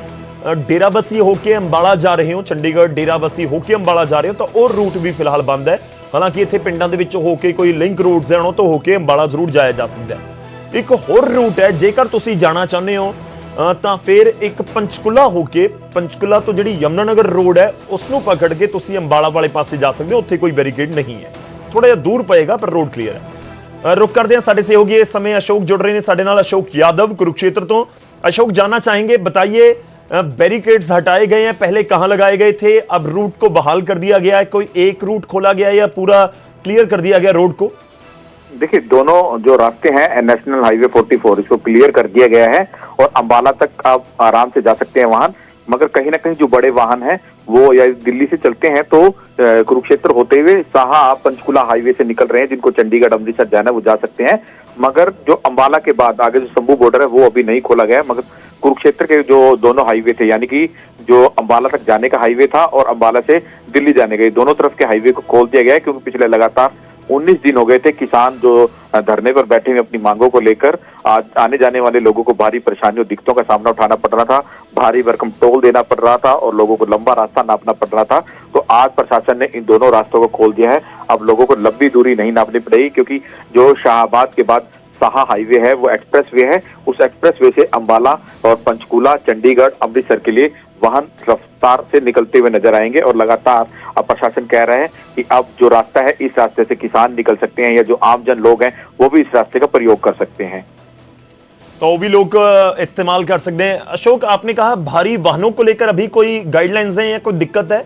ਡੇਰਾਬੱਸੀ ਹੋ ਕੇ ਅੰਬਾਲਾ ਜਾ ਰਹੇ ਹੋ ਚੰਡੀਗੜ੍ਹ ਡੇਰਾਬੱਸੀ ਹੋ ਕੇ ਅੰਬਾਲਾ ਜਾ ਰਹੇ ਹੋ ਤਾਂ ਉਹ ਰੂਟ ਵੀ ਫਿਲਹਾਲ ਬੰਦ ਹੈ ਹਾਲਾਂਕਿ ਇੱਥੇ ਪਿੰਡਾਂ ਦੇ ਵਿੱਚ ਹੋ ਕੇ ਕੋਈ ਲਿੰਕ ਰੂਟਸ ਹੈ ਉਹਨਾਂ ਤੋਂ ਹੋ ਕੇ ਅੰਬਾਲਾ ਜ਼ਰੂਰ ਜਾਇਆ ਜਾ ਸਕਦਾ ਹੈ ਇੱਕ ਹੋਰ ਰੂਟ ਹੈ ਜੇਕਰ ਤੁਸੀਂ ਜਾਣਾ ਚਾਹੁੰਦੇ ਹੋ ਅ, ਤਾਂ ਫਿਰ ਇੱਕ ਪੰਚਕੁਲਾ ਹੋ ਕੇ ਪੰਚਕੁਲਾ ਤੋਂ ਜਿਹੜੀ ਯਮਨਾਨਗਰ ਰੋਡ ਹੈ ਉਸ ਨੂੰ ਪਕੜ ਕੇ ਤੁਸੀਂ ਅੰਬਾਲਾ ਵਾਲੇ ਪਾਸੇ ਜਾ ਸਕਦੇ ਹੋ ਉੱਥੇ ਕੋਈ ਬੈਰੀਕੇਡ ਨਹੀਂ ਹੈ ਥੋੜਾ ਜਿਹਾ ਦੂਰ ਪਏਗਾ ਪਰ ਰੋਡ ਕਲੀਅਰ ਹੈ ਅ, ਰੁਕ ਕਰਦੇ हैं साढ़े सहयोगी इस समय अशोक जुड़ रहे हैं साढ़े नाल अशोक यादव कुरुक्षेत्र तो अशोक जानना चाहेंगे बताइए बैरिकेड्स हटाए गए हैं। पहले कहाँ लगाए गए थे? अब रूट को बहाल कर दिया गया है। कोई एक रूट खोला गया है या पूरा क्लियर कर दिया गया रोड को? देखिए, दोनों जो रास्ते हैं नेशनल हाईवे 44 इसको क्लियर कर दिया गया है और अंबाला तक आप आराम से जा सकते हैं वाहन। मगर कहीं ना कहीं जो बड़े वाहन हैं, वो या दिल्ली से चलते हैं तो कुरुक्षेत्र होते हुए साहा पंचकुला हाईवे से निकल रहे हैं, जिनको चंडीगढ़, अमृतसर जाना है, वो जा सकते हैं। मगर जो अंबाला के बाद आगे जो शंभू बॉर्डर है, वो अभी नहीं खोला गया है। मगर कुरुक्षेत्र के जो दोनों हाईवे थे, यानी कि जो अंबाला तक जाने का हाईवे था और अंबाला से दिल्ली जाने का दोनों तरफ़ के हाईवे को खोल दिया गया क्योंकि पिछले लगातार 19 दिन हो गए थे किसान जो धरने पर बैठे हुए अपनी मांगों को लेकर आने जाने वाले लोगों को भारी परेशानियों, दिक्कतों का सामना उठाना पड़ रहा था, भारी भरकम टोल देना पड़ रहा था और लोगों को लंबा रास्ता नापना पड़ रहा था। तो आज प्रशासन ने इन दोनों रास्तों को खोल दिया है। अब लोगों को लंबी दूरी नहीं नापनी पड़ेगी, क्योंकि जो शाहबाद के बाद साहा हाईवे है वो एक्सप्रेस वे है। उस एक्सप्रेस वे से अंबाला और पंचकूला चंडीगढ़ अमृतसर के लिए वाहन रफ्तार से निकलते हुए नज़र आएँगे और लगातार अब प्रशासन कह रहा है कि अब जो रास्ता है इस रास्ते से किसान निकल सकते हैं या जो आमजन लोग हैं वो भी इस रास्ते का प्रयोग कर सकते हैं। तो वो भी लोग इस्तेमाल कर सकते हैं। अशोक आपने कहा भारी वाहनों को लेकर अभी कोई गाइडलाइंस है या कोई दिक्कत है?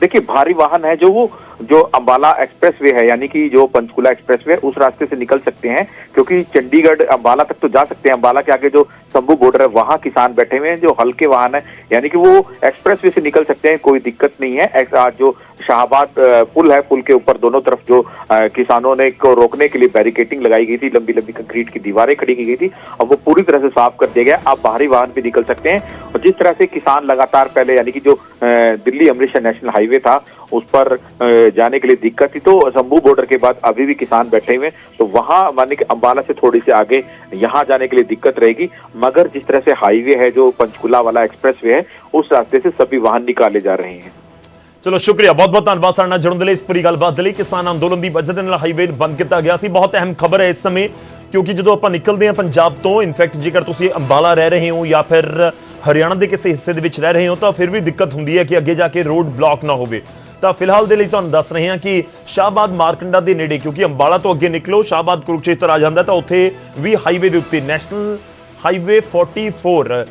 देखिए भारी वाहन है जो वो जो अंबाला एक्सप्रेस वे है, यानी कि जो पंचकुला एक्सप्रेस वे उस रास्ते से निकल सकते हैं, क्योंकि चंडीगढ़, अंबाला तक तो जा सकते हैं। अंबाला के आगे जो शंभू बॉर्डर है, वहाँ किसान बैठे हुए हैं, जो हल्के वाहन है। यानी कि वो एक्सप्रेस वे से निकल सकते हैं, कोई दिक्कत नहीं है। जो शाहबाद पुल है, पुल के ऊपर दोनों तरफ़ जो किसानों ने को रोकने के लिए बैरिकेटिंग लगाई गई थी लंबी लंबी कंक्रीट की दीवारें खड़ी की गई थी, अब वो पूरी तरह से साफ़ कर दिया गया। अब बाहरी वाहन भी निकल सकते हैं। और जिस तरह से किसान लगातार पहले, यानी कि जो दिल्ली अमृतसर नेशनल हाईवे था उस पर अ, जाने के लिए दिक्कत थी तो शंभू बॉर्डर के बाद अभी भी किसान बैठे हुए हैं तो वहां माने कि अंबाला से थोड़ी से आगे यहाँ जाने के लिए दिक्कत रहेगी मगर जिस तरह से हाईवे है जो पंचकुला वाला एक्सप्रेस वे है उस रास्ते से सभी वाहन निकाले जा रहे हैं ਚਲੋ ਸ਼ੁਕਰੀਆ ਬਹੁਤ ਬਹੁਤ ਧੰਨਵਾਦ ਸਾਡੇ ਨਾਲ ਜੁੜਨ ਦੇ ਲਈ ਇਸ ਪੂਰੀ ਗੱਲਬਾਤ ਦੇ ਲਈ ਕਿਸਾਨ ਅੰਦੋਲਨ ਦੀ ਵਜ੍ਹਾ ਦੇ ਨਾਲ ਹਾਈਵੇ ਬੰਦ ਕੀਤਾ ਗਿਆ ਸੀ ਬਹੁਤ ਅਹਿਮ ਖਬਰ ਹੈ ਇਸ ਸਮੇਂ ਕਿਉਂਕਿ ਜਦੋਂ ਆਪਾਂ ਨਿਕਲਦੇ ਹਾਂ ਪੰਜਾਬ ਤੋਂ ਇਨਫੈਕਟ ਜੇਕਰ ਤੁਸੀਂ ਅੰਬਾਲਾ ਰਹਿ ਰਹੇ ਹੋ ਜਾਂ ਫਿਰ ਹਰਿਆਣਾ ਦੇ ਕਿਸੇ ਹਿੱਸੇ ਦੇ ਵਿੱਚ ਰਹਿ ਰਹੇ ਹੋ ਤਾਂ ਫਿਰ ਵੀ ਦਿੱਕਤ ਹੁੰਦੀ ਹੈ ਕਿ ਅੱਗੇ ਜਾ ਕੇ ਰੋਡ ਬਲੌਕ ਨਾ ਹੋਵੇ ਤਾਂ ਫਿਲਹਾਲ ਦੇ ਲਈ ਤੁਹਾਨੂੰ ਦੱਸ ਰਹੇ ਹਾਂ ਕਿ ਸ਼ਾਹਬਾਦ ਮਾਰਕੰਡਾ ਦੇ ਨੇੜੇ ਕਿਉਂਕਿ ਅੰਬਾਲਾ ਤੋਂ ਅੱਗੇ ਨਿਕਲੋ ਸ਼ਾਹਬਾਦ ਕੁਰੂਕਸ਼ੇਤਰ ਆ ਜਾਂਦਾ ਤਾਂ ਉੱਥੇ ਵੀ ਹਾਈਵੇ ਦੇ ਉੱਤੇ ਨੈਸ਼ਨਲ ਹਾਈਵੇ 44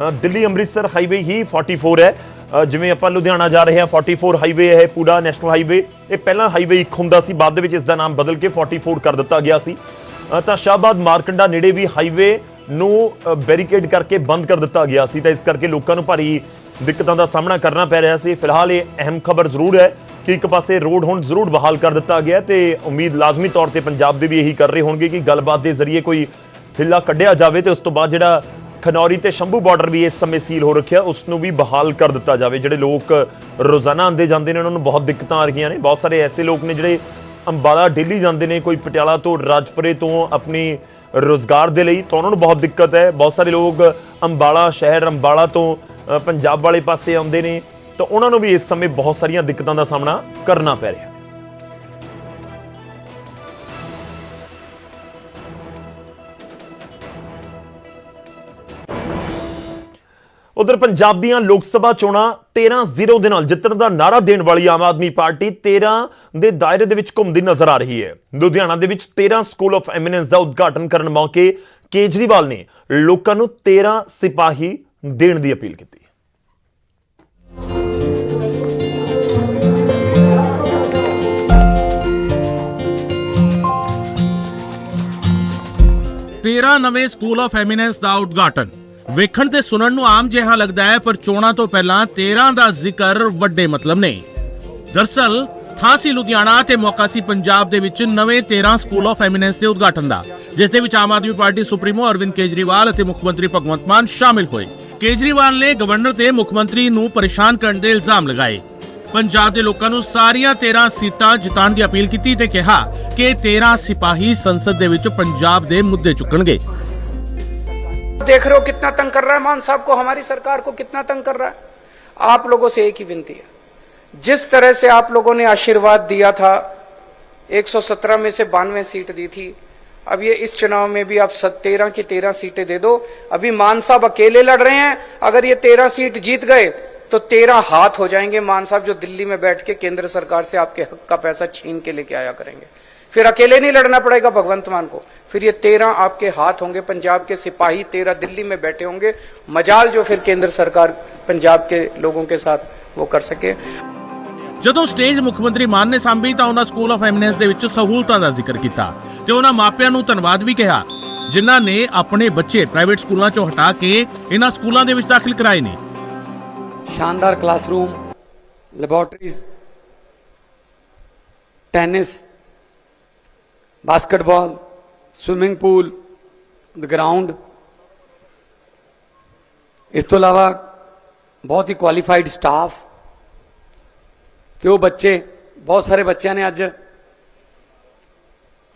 ਅ, ਦਿੱਲੀ ਅੰਮ੍ਰਿਤਸਰ ਹਾਈਵੇ ਹੀ 44 ਹੈ। ਜਿਵੇਂ ਆਪਾਂ ਲੁਧਿਆਣਾ ਜਾ ਰਹੇ ਹਾਂ 44 ਹਾਈਵੇ ਹੈ ਪੂਰਾ ਨੈਸ਼ਨਲ ਹਾਈਵੇ ਇਹ ਪਹਿਲਾਂ ਹਾਈਵੇ ਇੱਕ ਹੁੰਦਾ ਸੀ ਬਾਅਦ ਦੇ ਵਿੱਚ ਇਸ ਦਾ ਨਾਮ ਬਦਲ ਕੇ 44 ਕਰ ਦਿੱਤਾ ਗਿਆ ਸੀ। ਤਾਂ ਸ਼ਾਹਬਾਦ ਮਾਰਕੰਡਾ ਨੇੜੇ ਵੀ ਹਾਈਵੇ ਨੂੰ ਬੈਰੀਕੇਡ ਕਰਕੇ ਬੰਦ ਕਰ ਦਿੱਤਾ ਗਿਆ ਸੀ ਤਾਂ ਇਸ ਕਰਕੇ ਲੋਕਾਂ ਨੂੰ ਭਾਰੀ ਦਿੱਕਤਾਂ ਦਾ ਸਾਹਮਣਾ ਕਰਨਾ ਪੈ ਰਿਹਾ ਸੀ। ਫਿਲਹਾਲ ਇਹ ਅਹਿਮ ਖਬਰ ਜ਼ਰੂਰ ਹੈ ਕਿ ਇੱਕ ਪਾਸੇ ਰੋਡ ਹੁਣ ਜ਼ਰੂਰ ਬਹਾਲ ਕਰ ਦਿੱਤਾ ਗਿਆ ਹੈ ਤੇ ਉਮੀਦ ਲਾਜ਼ਮੀ ਤੌਰ ਤੇ ਪੰਜਾਬ ਦੇ ਵੀ ਇਹੀ ਕਰ ਰਹੇ ਹੋਣਗੇ ਕਿ ਗੱਲਬਾਤ ਦੇ ਜ਼ਰੀਏ ਕੋਈ ਹਿੱਲਾ ਕੱਢਿਆ ਜਾਵੇ ਤੇ ਉਸ ਤੋਂ ਬਾਅਦ ਜਿਹੜਾ ਖਨੌਰੀ ਤੇ ਸ਼ੰਭੂ ਬਾਰਡਰ ਵੀ ਇਸ ਸਮੇਂ ਸੀਲ ਹੋ ਰੱਖਿਆ, ਉਸ ਨੂੰ ਵੀ ਬਹਾਲ ਕਰ ਦਿੱਤਾ ਜਾਵੇ। ਜਿਹੜੇ ਲੋਕ ਰੋਜ਼ਾਨਾ ਆਉਂਦੇ ਜਾਂਦੇ ਨੇ, ਉਹਨਾਂ ਨੂੰ ਬਹੁਤ ਦਿੱਕਤਾਂ ਆ ਰਹੀਆਂ ਨੇ। ਬਹੁਤ ਸਾਰੇ ਐਸੇ ਲੋਕ ਨੇ ਜਿਹੜੇ ਅੰਬਾਲਾ ਦਿੱਲੀ ਜਾਂਦੇ ਨੇ, ਕੋਈ ਪਟਿਆਲਾ ਤੋਂ ਰਾਜਪੁਰੇ ਤੋਂ ਆਪਣੀ ਰੋਜ਼ਗਾਰ ਦੇ ਲਈ, ਤਾਂ ਉਹਨਾਂ ਨੂੰ ਬਹੁਤ ਦਿੱਕਤ ਹੈ। ਬਹੁਤ ਸਾਰੇ ਲੋਕ ਅੰਬਾਲਾ ਸ਼ਹਿਰ, ਅੰਬਾਲਾ ਤੋਂ ਪੰਜਾਬ ਵਾਲੇ ਪਾਸੇ ਆਉਂਦੇ ਨੇ, ਤਾਂ ਉਹਨਾਂ ਨੂੰ ਵੀ ਇਸ ਸਮੇਂ ਬਹੁਤ ਸਾਰੀਆਂ ਦਿੱਕਤਾਂ ਦਾ ਸਾਹਮਣਾ ਕਰਨਾ ਪੈ ਰਿਹਾ। ਉਧਰ ਪੰਜਾਬ ਦੀਆਂ ਲੋਕ ਸਭਾ ਚੋਣਾਂ 13-0 ਦੇ ਨਾਲ ਜਿੱਤਣ ਦਾ ਨਾਰਾ ਦੇਣ ਵਾਲੀ ਆਮ ਆਦਮੀ ਪਾਰਟੀ 13 ਦੇ ਦਾਇਰੇ ਦੇ ਵਿੱਚ ਘੁੰਮਦੀ ਨਜ਼ਰ ਆ ਰਹੀ ਹੈ। ਲੁਧਿਆਣਾ ਦੇ ਵਿੱਚ 13 ਸਕੂਲ ਆਫ ਐਮੀਨੈਂਸ ਦਾ ਉਦਘਾਟਨ ਕਰਨ ਮੌਕੇ ਕੇਜਰੀਵਾਲ ਨੇ ਲੋਕਾਂ ਨੂੰ 13 ਸਿਪਾਹੀ ਦੇਣ ਦੀ ਅਪੀਲ ਕੀਤੀ। ਤੇਰਾਂ ਨਵੇਂ ਸਕੂਲ ਆਫ ਐਮੀਨੈਂਸ ਦਾ ਉਦਘਾਟਨ। ਵੇਖਣ ਤੇ ਸੁਣਨ ਨੂੰ ਆਮ ਜਿਹਾ ਲੱਗਦਾ ਹੈ, ਪਰ ਚੋਣਾਂ ਤੋਂ ਪਹਿਲਾਂ 13 ਦਾ ਜ਼ਿਕਰ ਵੱਡੇ ਮਤਲਬ ਨੇ। ਦਰਸਲ ਥਾਂ ਸੀ ਲੁਧਿਆਣਾ ਤੇ ਮੌਕਾ ਸੀ ਪੰਜਾਬ ਦੇ ਵਿੱਚ ਨਵੇਂ 13 ਸਕੂਲ ਆਫ ਐਮੀਨੈਂਸ ਦੇ ਉਦਘਾਟਨ ਦਾ, ਜਿਸ ਦੇ ਵਿੱਚ ਆਮ ਆਦਮੀ ਪਾਰਟੀ ਸੁਪਰੀਮੋ ਅਰਵਿੰਦ ਕੇਜਰੀਵਾਲ ਅਤੇ ਮੁੱਖ ਮੰਤਰੀ ਭਗਵੰਤ ਮਾਨ ਸ਼ਾਮਿਲ ਹੋਏ। ਕੇਜਰੀਵਾਲ ਨੇ ਗਵਰਨਰ ਤੇ ਮੁੱਖ ਮੰਤਰੀ ਨੂੰ ਪਰੇਸ਼ਾਨ ਕਰਨ ਦੇ ਇਲਜ਼ਾਮ ਲਗਾਏ ਪੰਜਾਬ ਦੇ ਲੋਕਾਂ ਨੂੰ ਸਾਰੀਆਂ 13 ਸੀਟਾਂ ਜਿਤਾਉਣ ਦੀ ਅਪੀਲ ਕੀਤੀ ਤੇ ਕਿਹਾ ਕਿ ਇਹ 13 ਸਿਪਾਹੀ ਸੰਸਦ ਦੇ ਵਿੱਚ ਪੰਜਾਬ ਦੇ ਮੁੱਦੇ ਚੁੱਕਣਗੇ देख रहे हो कितना तंग कर रहा है मान साहब को हमारी सरकार को कितना तंग कर रहा है आप लोगों से एक ही विनती है जिस तरह से आप लोगों ने आशीर्वाद दिया था 117 में से बानवे सीट दी थी अब ये इस चुनाव में भी आप तेरह की तेरह सीटें दे दो। अभी मान साहब अकेले लड़ रहे हैं। अगर ये तेरह सीट जीत गए तो तेरह हाथ हो जाएँगे मान साहब जो दिल्ली में बैठ के केंद्र सरकार से आपके हक का पैसा छीन के लेके आया करेंगे। फिर अकेले नहीं लड़ना पड़ेगा भगवंत मान को। फिर ये तेरह आपके हाथ होंगे, पंजाब के सिपाही तेरह दिल्ली में बैठे होंगे। मजाल जो फिर केंद्र सरकार पंजाब के लोगों के साथ वो कर सके। ਜਦੋਂ ਸਟੇਜ ਮੁੱਖ ਮੰਤਰੀ ਮਾਨ ਨੇ ਸੰਭੀ ਤਾਂ ਉਹਨਾਂ ਸਕੂਲ ਆਫ ਐਮਿਨੈਂਸ ਦੇ ਵਿੱਚ ਸਹੂਲਤਾਂ ਦਾ ਜ਼ਿਕਰ ਕੀਤਾ ਤੇ ਉਹਨਾਂ ਮਾਪਿਆਂ ਨੂੰ ਧੰਨਵਾਦ ਵੀ ਕਿਹਾ, ਜਿਨ੍ਹਾਂ ਨੇ ਆਪਣੇ ਬੱਚੇ ਪ੍ਰਾਈਵੇਟ ਸਕੂਲਾਂ ਚੋਂ ਹਟਾ ਕੇ ਇਹਨਾਂ ਸਕੂਲਾਂ ਦੇ ਵਿੱਚ ਦਾਖਲ ਕਰਾਏ ਨੇ। ਸ਼ਾਨਦਾਰ classroom laboratories tennis basketball swimming pool the ground ਇਸ ਤੋਂ ਇਲਾਵਾ ਬਹੁਤ ਹੀ ਕੁਆਲੀਫਾਈਡ ਸਟਾਫ ਤੇ ਉਹ ਬੱਚੇ, ਬਹੁਤ ਸਾਰੇ ਬੱਚਿਆਂ ਨੇ ਅੱਜ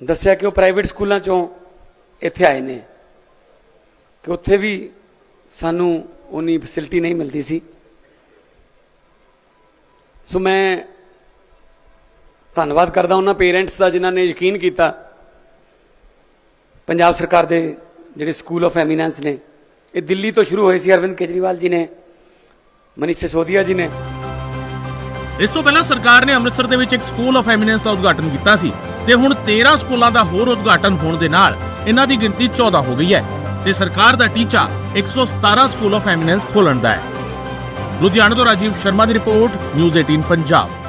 ਦੱਸਿਆ ਕਿ ਉਹ ਪ੍ਰਾਈਵੇਟ ਸਕੂਲਾਂ ਚੋਂ ਇੱਥੇ ਆਏ ਨੇ ਕਿ ਉੱਥੇ ਵੀ ਸਾਨੂੰ ਉਨੀ ਫੈਸਿਲਿਟੀ ਨਹੀਂ ਮਿਲਦੀ ਸੀ। ਸੋ ਮੈਂ ਧੰਨਵਾਦ ਕਰਦਾ ਉਹਨਾਂ ਪੇਰੈਂਟਸ ਦਾ ਜਿਨ੍ਹਾਂ ਨੇ ਯਕੀਨ ਕੀਤਾ, ਪੰਜਾਬ ਸਰਕਾਰ ਦੇ ਜਿਹੜੇ ਸਕੂਲ ਆਫ ਐਮੀਨੈਂਸ ਨੇ। ਇਹ ਦਿੱਲੀ ਤੋਂ ਸ਼ੁਰੂ ਹੋਏ ਸੀ, ਅਰਵਿੰਦ ਕੇਜਰੀਵਾਲ ਜੀ ਨੇ, ਮਨੀਸ਼ ਸਿਸੋਦੀਆ ਜੀ ਨੇ। ਇਸ ਤੋਂ ਪਹਿਲਾਂ ਸਰਕਾਰ ਨੇ ਅੰਮ੍ਰਿਤਸਰ ਦੇ ਵਿੱਚ ਇੱਕ ਸਕੂਲ ਆਫ ਐਮੀਨੈਂਸ ਦਾ ਉਦਘਾਟਨ ਕੀਤਾ ਸੀ ਤੇ ਹੁਣ 13 ਸਕੂਲਾਂ ਦਾ ਹੋਰ ਉਦਘਾਟਨ ਹੋਣ ਦੇ ਨਾਲ ਇਹਨਾਂ ਦੀ ਗਿਣਤੀ 14 ਹੋ ਗਈ ਹੈ ਤੇ ਸਰਕਾਰ ਦਾ ਟੀਚਾ 117 ਸਕੂਲ ਆਫ ਐਮੀਨੈਂਸ ਖੋਲਣ ਦਾ ਹੈ। ਲੁਧਿਆਣਾ ਤੋਂ ਰਾਜੀਵ ਸ਼ਰਮਾ ਦੀ ਰਿਪੋਰਟ ਨਿਊਜ਼ 18 ਪੰਜਾਬ।